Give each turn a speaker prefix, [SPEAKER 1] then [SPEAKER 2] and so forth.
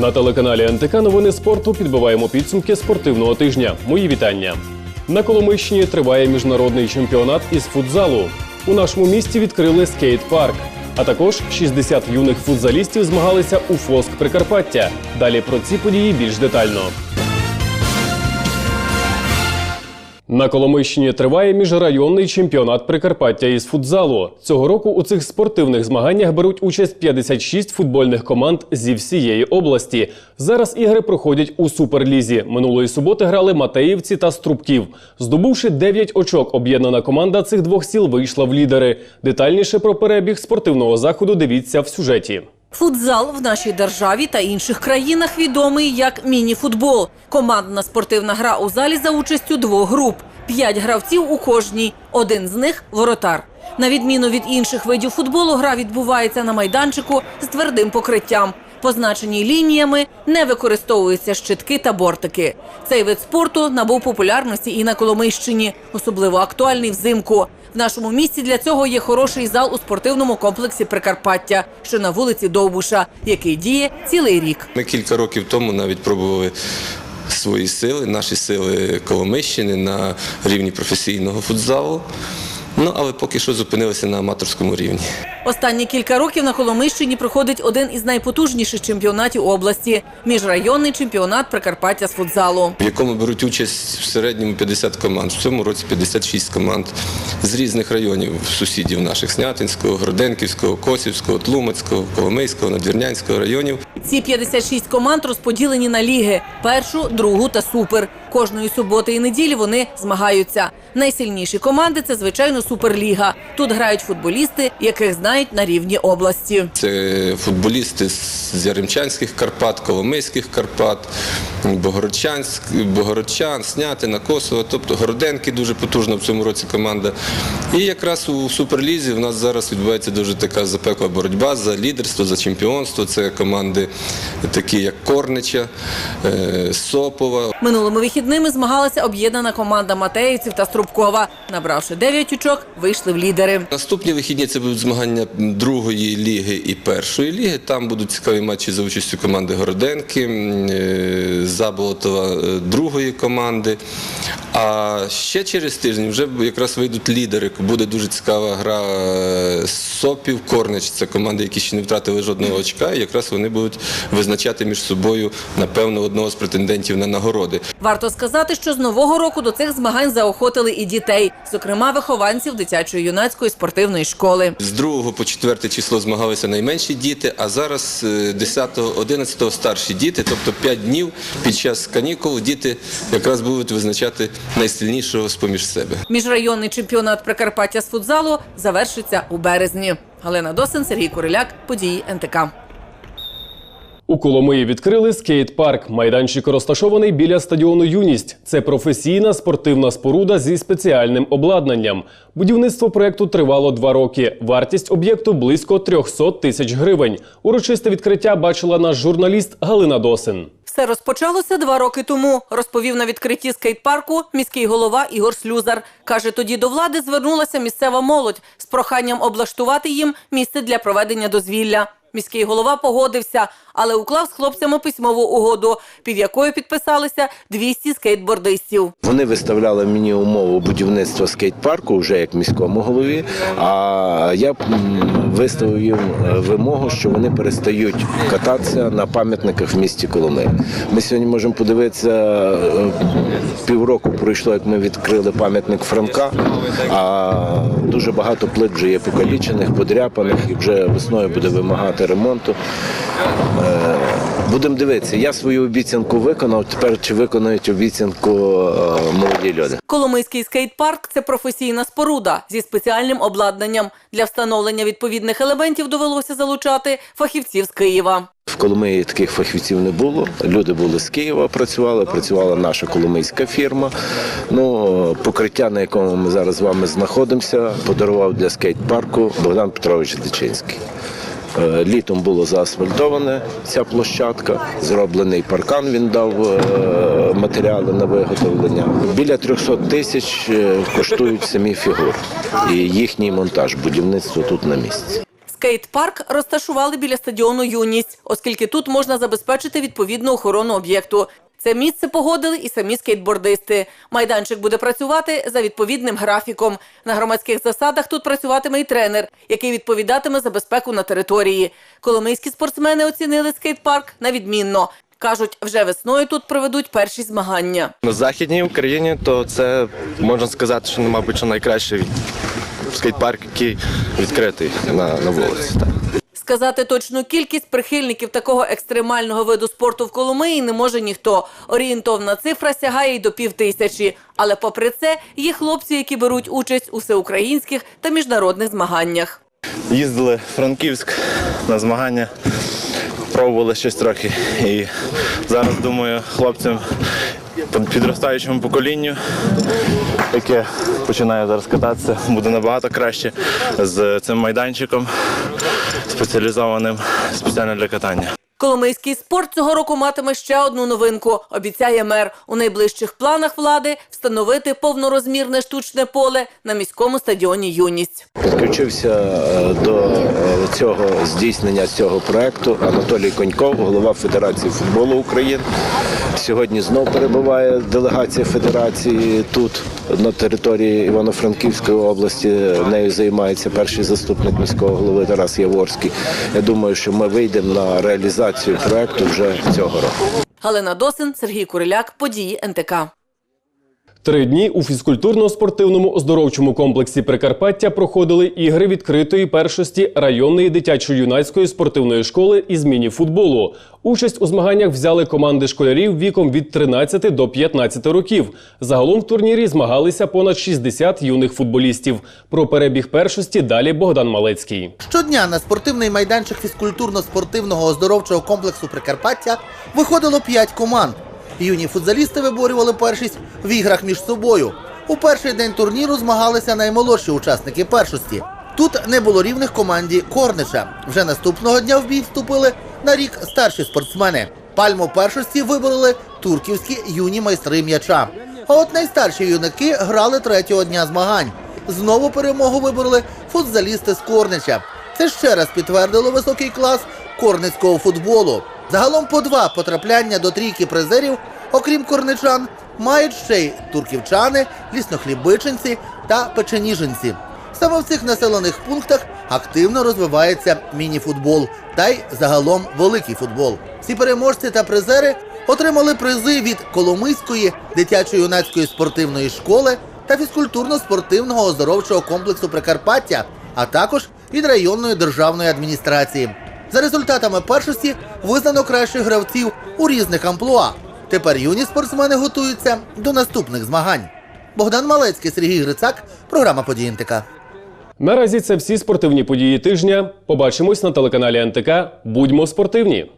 [SPEAKER 1] На телеканалі НТК новини спорту підбиваємо підсумки спортивного тижня. Мої вітання. На Коломийщині триває міжнародний чемпіонат із футзалу. У нашому місті відкрили скейт-парк. А також 60 юних футзалістів змагалися у Фоск Прикарпаття. Далі про ці події більш детально. На Коломийщині триває міжрайонний чемпіонат Прикарпаття із футзалу. Цього року у цих спортивних змаганнях беруть участь 56 футбольних команд зі всієї області. Зараз ігри проходять у суперлізі. Минулої суботи грали Матеївці та Струбків. Здобувши 9 очок, об'єднана команда цих двох сіл вийшла в лідери. Детальніше про перебіг спортивного заходу дивіться в сюжеті.
[SPEAKER 2] Футзал в нашій державі та інших країнах відомий як міні-футбол. Командна спортивна гра у залі за участю двох груп. П'ять гравців у кожній. Один з них воротар. На відміну від інших видів футболу, гра відбувається на майданчику з твердим покриттям. Позначені лініями не використовуються щитки та бортики. Цей вид спорту набув популярності і на Коломийщині, особливо актуальний взимку. В нашому місті для цього є хороший зал у спортивному комплексі Прикарпаття, що на вулиці Довбуша, який діє цілий рік.
[SPEAKER 3] Ми кілька років тому навіть пробували свої сили, наші сили Коломищини на рівні професійного футзалу. Ну, але поки що зупинилися на аматорському рівні.
[SPEAKER 2] Останні кілька років на Коломийщині проходить один із найпотужніших чемпіонатів області міжрайонний чемпіонат Прикарпаття з футзалу.
[SPEAKER 3] в якому беруть участь в середньому 50 команд. В цьому році 56 команд з різних районів сусідів наших Снятинського, Гроденківського, Косівського, Тлумацького, Коломийського, Надвірнянського районів.
[SPEAKER 2] Ці 56 команд розподілені на ліги: першу, другу та супер. Кожної суботи і неділі вони змагаються. Найсильніші команди це звичайно суперліга. Тут грають футболісти, яких знають на рівні області.
[SPEAKER 3] Це футболісти з Яремчанських Карпат, Коломийських Карпат, Богородчанськ, Богородчан, Снятина, Косово, тобто Городенки дуже потужна в цьому році команда. І якраз у Суперлізі в нас зараз відбувається дуже така запекла боротьба за лідерство, за чемпіонство. Це команди такі, як Корнича, е, Сопова,
[SPEAKER 2] Минулими вихідними змагалася об'єднана команда Матеївців та Струбкова. Набравши 9 очок, вийшли в лідери.
[SPEAKER 3] Наступні вихідні це будуть змагання другої ліги і першої ліги. Там будуть цікаві матчі за участю команди Городенки, е, Заболотова е, другої команди. А ще через тиждень вже якраз вийдуть лідери. Буде дуже цікава гра е, Сопів, Корнич. Це команди, які ще не втратили жодного очка. І якраз вони будуть визначати між собою, напевно, одного з претендентів на нагороди.
[SPEAKER 2] Варто сказати, що з нового року до цих змагань заохотили і дітей, зокрема вихованців дитячої юнацької спортивної школи.
[SPEAKER 3] З 2 по 4 число змагалися найменші діти, а зараз е, 10-11 старші діти, тобто 5 днів під час канікул діти якраз будуть визначати найсильнішого з поміж себе.
[SPEAKER 2] Міжрайонний чемпіонат Прикарпаття з футзалу завершиться у березні. Галина Досин, Сергій Куриляк, події НТК.
[SPEAKER 1] У Коломиї відкрили скейт-парк. Майданчик розташований біля стадіону Юність. Це професійна спортивна споруда зі спеціальним обладнанням. Будівництво проєкту тривало два роки. Вартість об'єкту близько 300 тисяч гривень. Урочисте відкриття бачила наш журналіст Галина Досин.
[SPEAKER 2] Все розпочалося два роки тому, розповів на відкритті скейт-парку міський голова Ігор Слюзар. Каже, тоді до влади звернулася місцева молодь з проханням облаштувати їм місце для проведення дозвілля. Міський голова погодився, але уклав з хлопцями письмову угоду, під якою підписалися 200 скейтбордистів.
[SPEAKER 4] Вони виставляли мені умову будівництва скейт-парку вже як міському голові. А я виставив їм е, вимогу, що вони перестають кататися на пам'ятниках в місті Коломи. Ми сьогодні можемо подивитися е, півроку пройшло, як ми відкрили пам'ятник Франка. А дуже багато плит вже є покалічених, подряпаних, і вже весною буде вимагати ремонту. Е, Будемо дивитися. Я свою обіцянку виконав. Тепер чи виконають обіцянку е, молоді люди?
[SPEAKER 2] Коломийський скейт-парк це професійна споруда зі спеціальним обладнанням. Для встановлення відповідних елементів довелося залучати фахівців з Києва.
[SPEAKER 4] В Коломиї таких фахівців не було. Люди були з Києва, працювали, працювала наша коломийська фірма. Ну, покриття, на якому ми зараз з вами знаходимося, подарував для скейт-парку Богдан Петрович Дичинський. Е, Літом було заасфальтоване ця площадка, зроблений паркан. Він дав е, матеріали на виготовлення. Біля 300 тисяч е, коштують самі фігури і їхній монтаж, будівництво тут на місці.
[SPEAKER 2] Скейт-парк розташували біля стадіону Юність, оскільки тут можна забезпечити відповідну охорону об'єкту. Це місце погодили і самі скейтбордисти. Майданчик буде працювати за відповідним графіком. На громадських засадах тут працюватиме і тренер, який відповідатиме за безпеку на території. Коломийські спортсмени оцінили скейт-парк на відмінно. Кажуть, вже весною тут проведуть перші змагання.
[SPEAKER 5] На західній Україні то це можна сказати, що мабуть що найкращий скейт-парк, який відкритий на, на вулиці. Так.
[SPEAKER 2] Сказати точну кількість прихильників такого екстремального виду спорту в Коломиї не може ніхто. Орієнтовна цифра сягає й до півтисячі. Але попри це, є хлопці, які беруть участь у всеукраїнських та міжнародних змаганнях.
[SPEAKER 5] Їздили в Франківськ на змагання, пробували щось трохи. І зараз думаю, хлопцям підростаючому поколінню, яке починає зараз кататися, буде набагато краще з цим майданчиком спеціалізованим спеціально для катання.
[SPEAKER 2] Коломийський спорт цього року матиме ще одну новинку. Обіцяє мер у найближчих планах влади встановити повнорозмірне штучне поле на міському стадіоні Юність.
[SPEAKER 4] Підключився е, до е, цього здійснення цього проекту Анатолій Коньков, голова Федерації футболу України. Сьогодні знов перебуває делегація федерації тут на території Івано-Франківської області. Нею займається перший заступник міського голови Тарас Яворський. Я думаю, що ми вийдемо на реалізацію проекту вже цього року.
[SPEAKER 2] Галина Досин, Сергій Куриляк, події НТК.
[SPEAKER 1] Три дні у фізкультурно-спортивному оздоровчому комплексі Прикарпаття проходили ігри відкритої першості районної дитячо-юнацької спортивної школи із міні-футболу. Участь у змаганнях взяли команди школярів віком від 13 до 15 років. Загалом в турнірі змагалися понад 60 юних футболістів. Про перебіг першості далі Богдан Малецький.
[SPEAKER 6] Щодня на спортивний майданчик фізкультурно-спортивного оздоровчого комплексу Прикарпаття виходило 5 команд. Юні футзалісти виборювали першість в іграх між собою. У перший день турніру змагалися наймолодші учасники першості. Тут не було рівних команді Корнича. Вже наступного дня в бій вступили на рік старші спортсмени. Пальму першості вибороли турківські юні майстри м'яча. А от найстарші юнаки грали третього дня змагань. Знову перемогу вибороли футзалісти з Корнича. Це ще раз підтвердило високий клас корницького футболу. Загалом по два потрапляння до трійки призерів, окрім корничан, мають ще й турківчани, ліснохлібичинці та печеніжинці. Саме в цих населених пунктах активно розвивається міні-футбол та й загалом великий футбол. Всі переможці та призери отримали призи від Коломийської дитячо-юнацької спортивної школи та фізкультурно-спортивного оздоровчого комплексу Прикарпаття, а також від районної державної адміністрації. За результатами першості визнано кращих гравців у різних амплуа. Тепер юні спортсмени готуються до наступних змагань. Богдан Малецький, Сергій Грицак, програма «Події НТК».
[SPEAKER 1] Наразі це всі спортивні події тижня. Побачимось на телеканалі НТК. Будьмо спортивні!